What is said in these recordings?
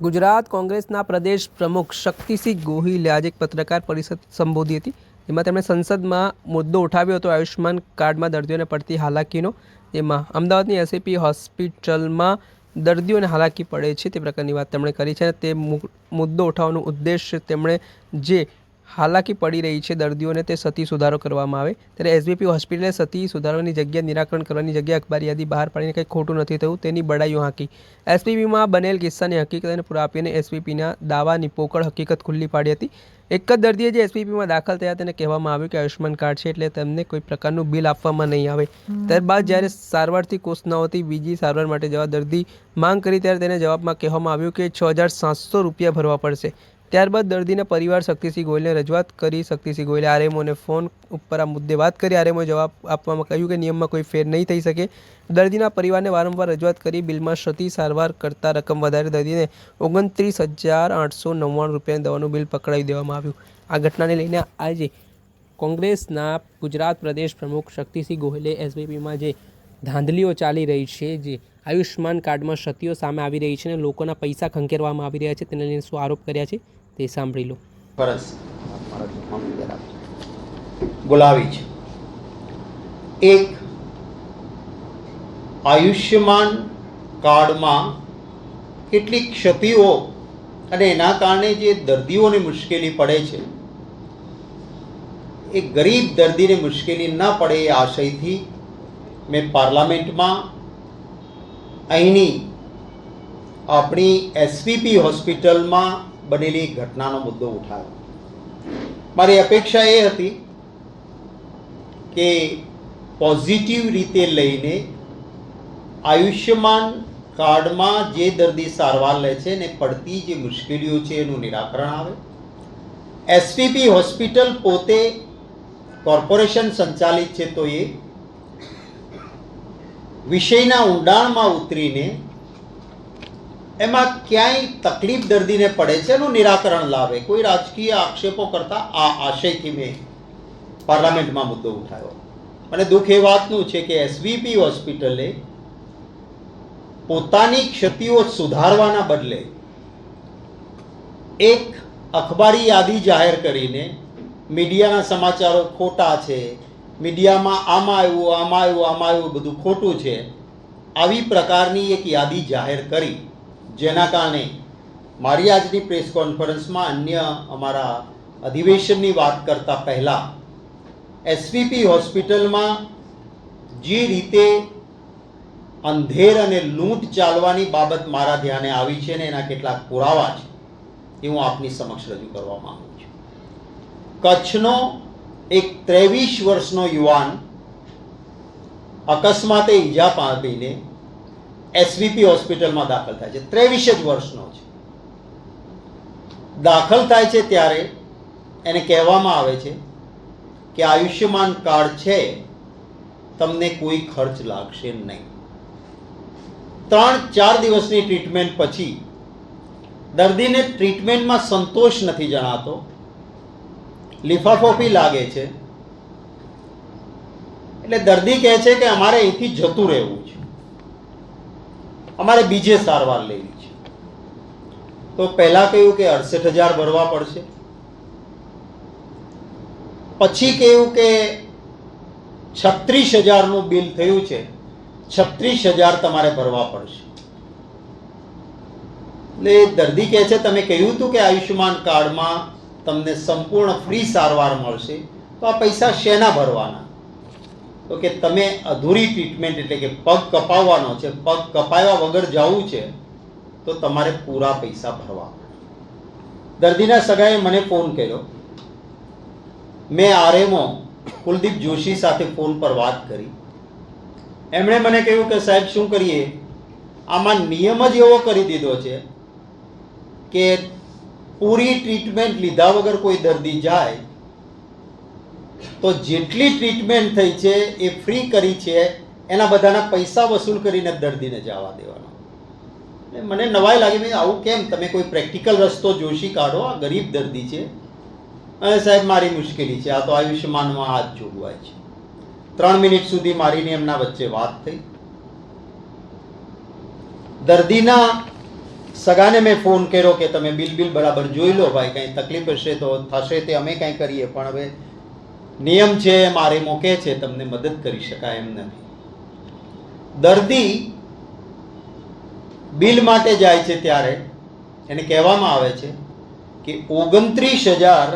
ગુજરાત કોંગ્રેસના પ્રદેશ પ્રમુખ શક્તિસિંહ ગોહિલે આજે એક પત્રકાર પરિષદ સંબોધી હતી. જેમાં તેમણે સંસદમાં મુદ્દો ઉઠાવ્યો હતો આયુષ્યમાન કાર્ડમાં દર્દીઓને પડતી હાલાકીનો. તેમાં અમદાવાદની એસએપી હોસ્પિટલમાં દર્દીઓને હાલાકી પડે છે તે પ્રકારની વાત તેમણે કરી છે તે મુદ્દો ઉઠાવવાનો ઉદ્દેશ તેમણે જે હાલાકી પડી રહી છે દર્દીઓને તે સતી સુધારો કરવામાં આવે. ત્યારે એસબીપી હોસ્પિટલે સતી સુધારવાની જગ્યા નિરાકરણ કરવાની જગ્યા અખબાર યાદી બહાર પાડીને કંઈ ખોટું નથી થયું, તેની બડાઈઓ હાંકી. એસપીપીમાં બનેલ કિસ્સાની હકીકતને પૂરા આપીને એસપીપીના દાવાની પોકળ હકીકત ખુલ્લી પાડી હતી. એક જ દર્દીએ જે એસપીપીમાં દાખલ થયા તેને કહેવામાં આવ્યું કે આયુષ્યમાન કાર્ડ છે એટલે તેમને કોઈ પ્રકારનું બિલ આપવામાં નહીં આવે. ત્યારબાદ જ્યારે સારવારથી કોષ ન હોતી, બીજી સારવાર માટે જવા દર્દી માંગ કરી, ત્યારે તેને જવાબમાં કહેવામાં આવ્યું કે છ હજાર સાતસો રૂપિયા ભરવા પડશે. ત્યારબાદ દર્દીના પરિવાર શક્તિસિંહ ગોયલને રજૂઆત કરી શક્તિસિંહ ગોયલે આરએમઓને ફોન ઉપર આ મુદ્દે વાત કરી. આરએમઓએ જવાબ આપવામાં કહ્યું કે નિયમમાં કોઈ ફેર નહીં થઈ શકે. દર્દીના પરિવારને વારંવાર રજૂઆત કરી બિલમાં ક્ષતિ સારવાર કરતા રકમ વધારે દર્દીને ઓગણત્રીસ હજાર આઠસો નવ્વાણું રૂપિયાની દવાનું બિલ પકડાવી દેવામાં આવ્યું. આ ઘટનાને લઈને આજે કોંગ્રેસના ગુજરાત પ્રદેશ પ્રમુખ શક્તિસિંહ ગોહિલે એસબીપીમાં જે ધાંધલીઓ ચાલી રહી છે, જે આયુષ્યમાન કાર્ડમાં ક્ષતિઓ સામે આવી રહી છે અને લોકોના પૈસા ખંખેરવામાં આવી રહ્યા છે, તેને લઈને શું આરોપ કર્યા છે? તે સાંભળી લો. ફરજ. બોલાવી છે. એક આયુષ્યમાન કાર્ડમાં કેટલીક ક્ષતિઓ અને એના કારણે જે દર્દીઓને મુશ્કેલી પડે છે, એ ગરીબ દર્દીને મુશ્કેલી ન પડે એ આશયથી મેં પાર્લામેન્ટમાં અહીંની આપણી એસવીપી હોસ્પિટલમાં બનેલી ઘટનાનો મુદ્દો ઉઠાવ્યો. મારી અપેક્ષા એ હતી કે પોઝિટિવ રીતે લઈને આયુષ્યમાન કાર્ડમાં જે દર્દી સારવાર લે છે ને પડતી જે મુશ્કેલીઓ છે એનું નિરાકરણ આવે. એસપીપી હોસ્પિટલ પોતે કોર્પોરેશન સંચાલિત છે તો એ વિષયના ઊંડાણમાં ઉતરીને એમાં ક્યાંય તકલીફ દર્દીને પડે છે એનું નિરાકરણ લાવે. કોઈ રાજકીય આક્ષેપો કરતા આ આશયથી મેં પાર્લામેન્ટમાં મુદ્દો ઉઠાવ્યો. અને દુઃખ એ વાતનું છે કે એસવીપી હોસ્પિટલે પોતાની ક્ષતિઓ સુધારવાના બદલે એક અખબારી યાદી જાહેર કરીને મીડિયાના સમાચારો ખોટા છે, મીડિયામાં આમાં આવ્યું આમાં આવ્યું આમાં આવ્યું, બધું ખોટું છે, આવી પ્રકારની એક યાદી જાહેર કરી. જેના કારણે મારી આજની પ્રેસ કોન્ફરન્સમાં અન્ય અમારા અધિવેશનની વાત કરતાં પહેલાં એસવીપી હોસ્પિટલમાં જે રીતે અંધેર અને લૂંટ ચાલવાની બાબત મારા ધ્યાને આવી છે ને એના કેટલાક પુરાવા છે, એ હું આપની સમક્ષ રજૂ કરવા માંગુ છું. કચ્છનો એક ત્રેવીસ વર્ષનો યુવાન અકસ્માતે ઈજા પામીને એસવીપી હોસ્પિટલમાં દાખલ થાય છે. ત્રેવીસ જ વર્ષનો છે. દાખલ થાય છે ત્યારે એને કહેવામાં આવે છે કે આયુષ્યમાન કાર્ડ છે, તમને કોઈ ખર્ચ લાગશે નહીં. ત્રણ, ચાર દિવસની ટ્રીટમેન્ટ પછી દર્દીને ટ્રીટમેન્ટમાં સંતોષ નથી જણાતો. લિફાફો બી લાગે છે. એટલે દર્દી કહે છે કે અમારે અહીંથી જતું રહેવું છે. અમારે બીજે સારવાર લેવી છે. તો પહેલા કહ્યું કે અડસઠ હજાર ભરવા પડશે. પછી કહ્યું કે છત્રીસ હજારનું બિલ થયું છે. છત્રીસ હજાર તમારે ભરવા પડશે. એટલે દર્દી કહે છે, તમે કહ્યું હતું કે આયુષ્યમાન કાર્ડમાં તમને સંપૂર્ણ ફ્રી સારવાર મળશે, તો આ પૈસા શેના ભરવાના? તો કે તમે અધૂરી ટ્રીટમેન્ટ એટલે કે પગ કપાવવાનો છે, પગ કપાવ્યા વગર જવું છે, તો તમારે પૂરા પૈસા ભરવા દર્દીના સગાએ મને ફોન કર્યો. મેં આરએમઓ કુલદીપ જોશી સાથે ફોન પર વાત કરી. એમણે મને કહ્યું કે સાહેબ શું કરીએ? આમાં નિયમ જ એવો કરી દીધો છે કે પૂરી ટ્રીટમેન્ટ લીધા વગર કોઈ દર્દી જાય તો જેટલી ટ્રીટમેન્ટ થઈ છે, એ ફ્રી કરી છે, એના બધાના પૈસા વસૂલ કરીને દર્દીને જવા દેવાનો. મને નવાઈ લાગી મેં આવું કેમ? તમે કોઈ પ્રેક્ટિકલ રસ્તો જોશી, કાઢો. આ ગરીબ દર્દી છે. અને સાહેબ, મારી મુશ્કેલી છે. આ તો આયુષ્યમાનમાં આ જ જોગવાઈ છે. ત્રણ મિનિટ સુધી મારીને એમના વચ્ચે વાત થઈ. દર્દીના સગાને મેં ફોન કર્યો કે, તમે બિલ બિલ બરાબર જોઈ લો ભાઈ, કંઈ તકલીફ હશે તો થશે તે અમે કંઈ કરીએ, પણ હવે નિયમ છે, મારે મોકે છે, તમને મદદ કરી શકાય એમ નથી. દર્દી બિલ માટે જાય છે ત્યારે એને કહેવામાં આવે છે કે ઓગણત્રીસ હજાર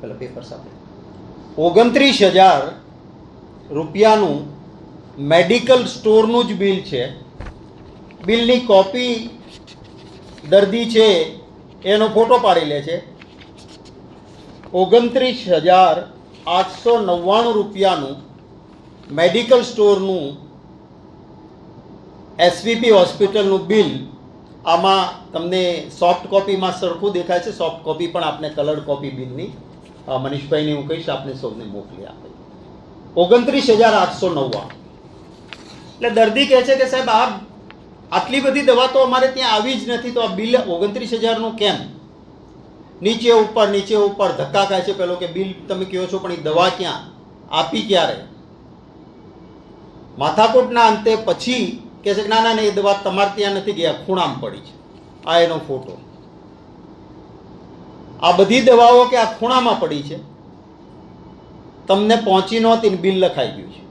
પેલા પેપર સાથે ઓગણત્રીસ હજાર રૂપિયાનું મેડિકલ સ્ટોરનું જ બિલ છે. બિલની કોપી દર્દી છે, એનો ફોટો પાડી લે છે. ઓગણત્રીસ હજાર આઠસો નવ્વાણું રૂપિયાનું મેડિકલ સ્ટોરનું એસવીપી હોસ્પિટલનું બિલ. આમાં તમને સોફ્ટ કોપીમાં સરખું દેખાય છે. સોફ્ટ કોપી પણ આપને કલર્ડ કોપી બિલની. મનીષભાઈને હું કહીશ, આપને સૌને મોકલી આપે. ઓગણત્રીસ હજાર આઠસો નવ્વાણું. એટલે દર્દી કહે છે કે સાહેબ, આ આટલી બધી દવા તો અમારે ત્યાં આવી જ નથી, તો આ બિલ ઓગણત્રીસ હજારનું કેમ? નીચે ઉપર નીચે ઉપર ધક્કા ખાય છે પેલો કે, બિલ તમે કહો છો, પણ એ દવા ક્યાં? આપી ક્યારે? માથાકૂટના અંતે પછી કહે છે કે, ના ના એ દવા તમારે ત્યાં નથી ગયા, ખૂણામાં પડી છે. આ એનો ફોટો. આ બધી દવાઓ કે આ ખૂણામાં પડી છે, તમને પહોંચી નહોતી બિલ લખાઈ ગયું છે.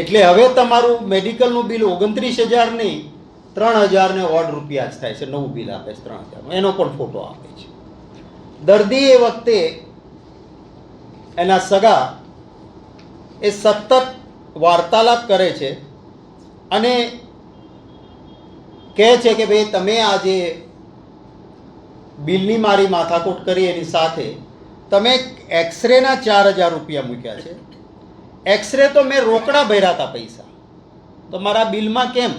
એટલે હવે તમારું મેડિકલનું બિલ ઓગણત્રીસ હજાર નહીં ત્રણ હજાર ને ઓડ રૂપિયા જ થાય છે, નવું બિલ આપે છે ત્રણ હજારનું એનો પણ ફોટો આપે છે. દર્દી એ વખતે એના સગા એ સતત વાર્તાલાપ કરે છે અને કહે છે કે ભાઈ તમે આજે બિલની મારી માથાકૂટ કરી એની સાથે તમે એક્સરેના ચાર હજાર રૂપિયા મૂક્યા છે. એક્સરે તો મેં રોકડા ભર્યા હતા પૈસા. તો મારા બિલમાં કેમ?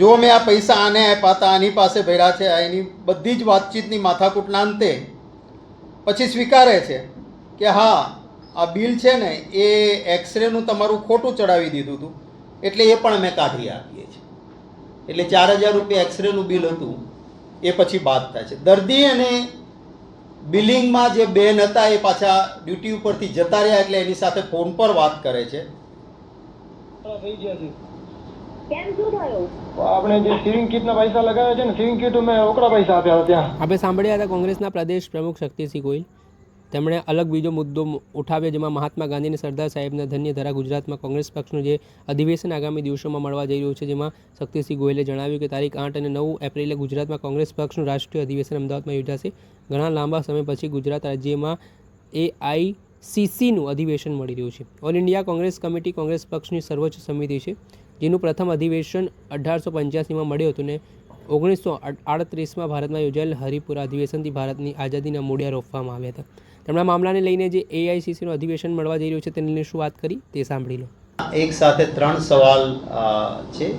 જો મેં આ પૈસા આને આપ્યા હતા, આની પાસે ભર્યા છે એની બધી જ વાતચીતની માથાકૂટના અંતે પછી સ્વીકારે છે કે હા, આ બિલ છે ને, એ એક્સરેનું તમારું ખોટું ચડાવી દીધું હતું. એટલે એ પણ અમે કાઢી આપીએ છીએ. એટલે ચાર હજાર રૂપિયા એક્સરેનું બિલ હતું, એ પછી બાદ થાય છે. દર્દી અને બિલિંગમાં જે બેન હતા, એ પાછા ડ્યુટી ઉપરથી જતા રહ્યા, એટલે એની સાથે ફોન પર વાત કરે છે. આપણે જે સિવિંગ કીટના પૈસા લગાવ્યા છે ને સિવિંગ કીટ મેં રોકડા પૈસા આપ્યા હતા ત્યાં. આપણે સાંભળ્યા હતા કોંગ્રેસના પ્રદેશ પ્રમુખ શક્તિસિંહ ગોહિલ. તેમણે અલગ બીજો મુદ્દો ઉઠાવ્યો જેમાં મહાત્મા ગાંધી અને સરદાર સાહેબના ધન્ય ધરા ગુજરાતમાં કોંગ્રેસ પક્ષનું જે અધિવેશન આગામી દિવસોમાં મળવા જઈ રહ્યું છે જેમાં શક્તિસિંહ ગોહિલે જણાવ્યું કે તારીખ આઠ અને નવ એપ્રિલે ગુજરાતમાં કોંગ્રેસ પક્ષનું રાષ્ટ્રીય અધિવેશન અમદાવાદમાં યોજાશે. ઘણા લાંબા સમય પછી ગુજરાત રાજ્યમાં એઆઈસીસીનું અધિવેશન મળી રહ્યું છે. All India Congress committee Congress પક્ષની સર્વોચ્ચ સમિતિ છે, જેનું પ્રથમ અધિવેશન અઢારસો પંચ્યાસીમાં મળ્યું હતું ને ઓગણીસો આડત્રીસમાં ભારતમાં યોજાયેલ હરિપુરા અધિવેશનથી ભારતની આઝાદીના મૂળિયા રોપવામાં આવ્યા હતા. તેમના મામલાને લઈને જે એઆઈસીસીનું અધિવેશન મળવા જઈ રહ્યું છે તેને શું વાત કરી તે સાંભળી લો. એક સાથે ત્રણ સવાલ છે.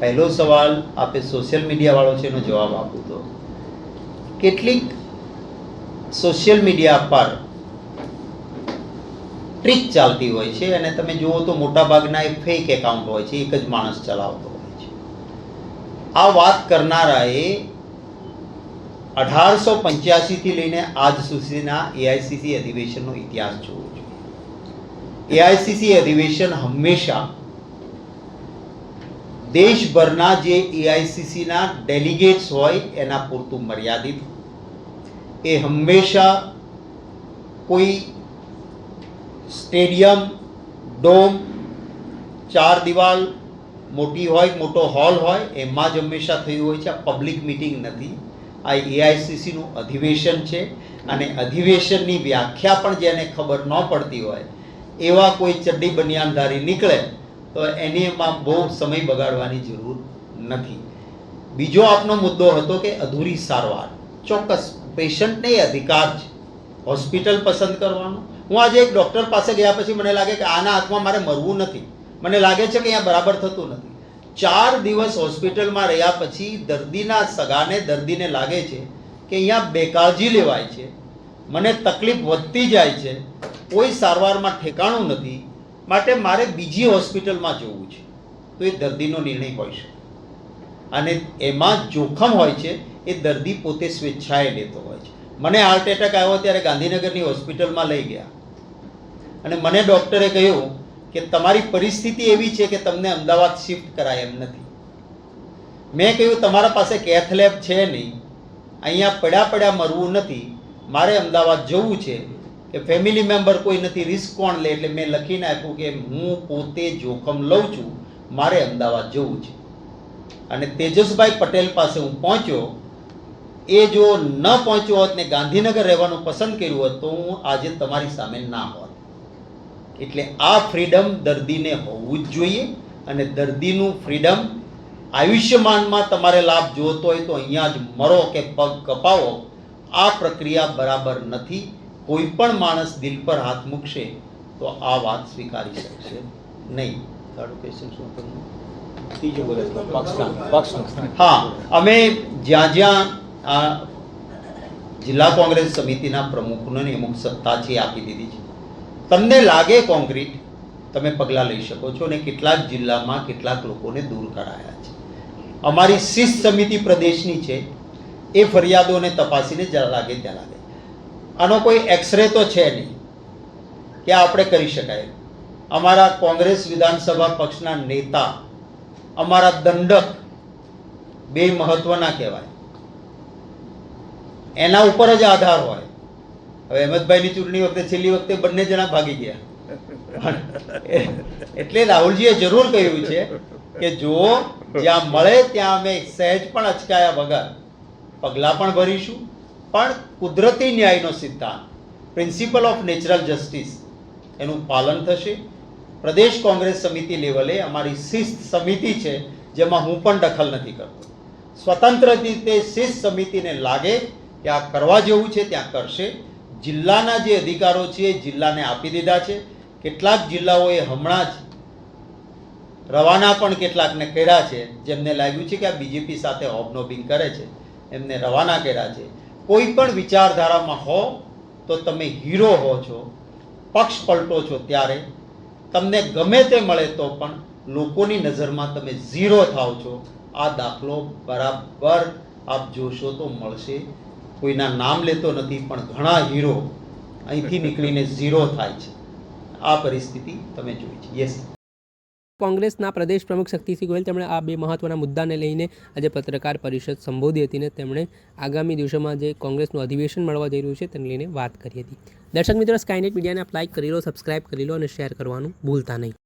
પહેલો સવાલ આપે સોશિયલ મીડિયાવાળો છે એનો જવાબ આપું તો. કેટલીક સોશિયલ મીડિયા પર ટ્રીક ચાલતી હોય છે અને તમે જુઓ તો મોટાભાગના એ ફેક એકાઉન્ટ હોય છે, એક જ માણસ ચલાવતો હોય છે. આ વાત કરનારાએ અઢારસો પંચ્યાસીથી લઈને આજ સુધીના એઆઈસીસી અધિવેશનનો ઇતિહાસ જોવો જોઈએ. એઆઈસીસી અધિવેશન હંમેશા દેશભરના જે એઆઈસીસીના ડેલિગેટ્સ હોય, એના પૂરતું મર્યાદિત એ હંમેશા કોઈ સ્ટેડિયમ, ડોમ, ચાર દિવાલ મોટી હોય, મોટો હોલ હોય, એમાં જ હંમેશા થયું હોય છે. આ પબ્લિક મિટિંગ નથી. આ એઆઈસીસીનું અધિવેશન છે અને અધિવેશનની વ્યાખ્યા પણ જેને ખબર ન પડતી હોય, એવા કોઈ ચડ્ડી બનિયાનધારી નીકળે, તો એની એમાં બહુ સમય બગાડવાની જરૂર નથી. બીજો આપનો મુદ્દો હતો કે અધૂરી સારવાર. ચોક્કસ, પેશન્ટને અધિકાર છે. હોસ્પિટલ પસંદ કરવાનો હું આજે એક ડૉક્ટર પાસે ગયા પછી મને લાગે કે આના હાથમાં મારે મરવું નથી. મને લાગે છે કે અહીંયા બરાબર થતું નથી. ચાર દિવસ હોસ્પિટલમાં રહ્યા પછી દર્દીના સગાને દર્દીને લાગે છે કે અહીંયા બેકાળજી લેવાય છે. મને તકલીફ વધતી જાય છે. કોઈ સારવારમાં ઠેકાણું નથી. માટે મારે બીજી હોસ્પિટલમાં જવું છે. તો એ દર્દીનો નિર્ણય હોય છે અને એમાં જોખમ હોય છે. એ દર્દી પોતે સ્વેચ્છાએ લેતો હોય છે. મને હાર્ટ એટેક આવ્યો ત્યારે ગાંધીનગરની હોસ્પિટલમાં લઈ ગયા. અને મને ડૉક્ટરે કહ્યું કે તમારી પરિસ્થિતિ એવી છે કે તમને અમદાવાદ શિફ્ટ કરાય એમ નથી. મેં કહ્યું, તમારા પાસે કેથ લેબ છે નહીં. અહીંયા પડ્યા પડ્યા મરવું નથી. મારે અમદાવાદ જવું છે. કે ફેમિલી મેમ્બર કોઈ નથી, રિસ્ક કોણ લે? એટલે મેં લખીને આપ્યું કે હું પોતે જોખમ લઉં છું. મારે અમદાવાદ જવું છે. અને તેજસભાઈ પટેલ પાસે હું પહોંચ્યો. એ જો ન પહોંચ્યો હોત ને ગાંધીનગર રહેવાનું પસંદ કર્યું હોત તો હું આજે તમારી સામે ના હોત. એટલે આ ફ્રીડમ દર્દીને હોવું જ જોઈએ અને દર્દીનું ફ્રીડમ આયુષ્યમાનમાં તમારે લાભ જોતો હોય તો અહીંયા જ મરો કે પગ કપાવો આ પ્રક્રિયા બરાબર નથી. કોઈ પણ માણસ દિલ પર હાથ મૂકશે તો આ વાત સ્વીકારી શકશે નહીં. થર્ડ ક્વેશ્ચન શું પક્ષનું હા અમે જ્યાં જ્યાં આ જિલ્લા કોંગ્રેસ સમિતિના પ્રમુખોને અમુક સત્તા છે આપી દીધી છે. તમને લાગે કોન્ક્રીટ તમે પગલાં લઈ શકો છો અને કેટલાક જિલ્લામાં કેટલાક લોકોને દૂર કરાયા છે. અમારી શિસ્ત સમિતિ પ્રદેશની છે. એ ફરિયાદોને તપાસીને જ્યાં લાગે ત્યાં લાગે. આનો કોઈ એક્સરે તો છે નહીં કે આપણે કરી શકાય. અમારા કોંગ્રેસ વિધાનસભા પક્ષના નેતા, અમારા દંડક બે મહત્વના કહેવાય. એના ઉપર જ આધાર હોય. હવે અહેમદભાઈની ચૂંટણી વખતે છેલ્લી વખતે બંને જણા ભાગી ગયા. એટલે રાહુલજીએ જરૂર કહ્યું છે કે જો જ્યાં મળે ત્યાં અમે સહેજ પણ અચકાયા વગર પગલાં પણ ભરીશું. પણ કુદરતી ન્યાયનો સિદ્ધાંત પ્રિન્સિપલ ઓફ નેચરલ જસ્ટિસ એનું પાલન થશે. પ્રદેશ કોંગ્રેસ સમિતિ લેવલે અમારી શિસ્ત સમિતિ છે, જેમાં હું પણ દખલ નથી કરતો. સ્વતંત્ર રીતે શિસ્ત સમિતિને લાગે કે આ કરવા જેવું છે, ત્યાં કરશે. જિલ્લાના જે અધિકારો છે એ જિલ્લાને આપી દીધા છે. કેટલાક જિલ્લાઓએ હમણાં જ રવાના પણ કેટલાકને કર્યા છે. જેમને લાગ્યું છે કે આ બીજેપી સાથે હોબનોબિંગ કરે છે. એમને રવાના કર્યા છે. કોઈ પણ વિચારધારામાં હો તો તમે હીરો હો છો, પક્ષ પલટો છો ત્યારે તમને ગમે તે મળે તો પણ લોકોની નજરમાં તમે ઝીરો થાવ છો. આ દાખલો બરાબર આપ જોશો તો મળશે. કોઈના નામ લેતો નથી પણ ઘણા હીરો અહીંથી નીકળીને ઝીરો થાય છે. આ પરિસ્થિતિ તમે જોઈ છે. યસ કોંગ્રેસના પ્રદેશ પ્રમુખ શક્તિસિંહ ગોયલ તેમણે આ બે મહત્વના મુદ્દાને લઈને આજે પત્રકાર પરિષદ સંબોધી હતી ને તેમણે આગામી દિવસોમાં જે કોંગ્રેસનું અધિવેશન મળવા જઈ રહ્યું છે તેને લઈને વાત કરી હતી. દર્શક મિત્રો સ્કાયનેટ મીડિયાને આપ લાઇક કરી લો સબસ્ક્રાઇબ કરી લો અને શેર કરવાનું ભૂલતા નહીં.